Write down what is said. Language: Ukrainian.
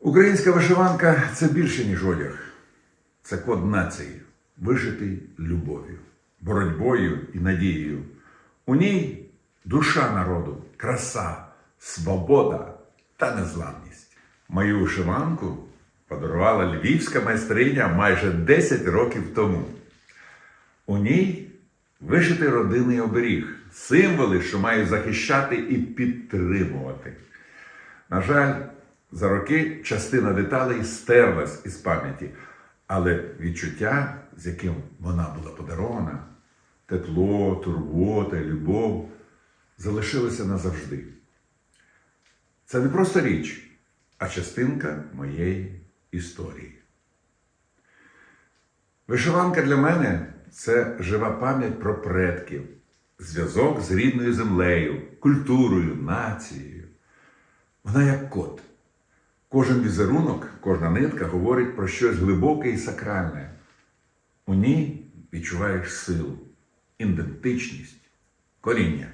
Українська вишиванка це більше, ніж одяг. Це код нації, вишитий любов'ю, боротьбою і надією. У ній душа народу, краса, свобода та незламність. Мою вишиванку подарувала львівська майстриня майже 10 років тому. У ній вишитий родинний оберіг, символи, що маю захищати і підтримувати. На жаль, за роки частина деталей стерлась із пам'яті, але відчуття, з яким вона була подарована, тепло, турбота, любов залишилося назавжди. Це не просто річ, а частинка моєї історії. Вишиванка для мене це жива пам'ять про предків, зв'язок з рідною землею, культурою, нацією. Вона як код. Кожен візерунок, кожна нитка говорить про щось глибоке і сакральне. У ній відчуваєш силу, ідентичність, коріння.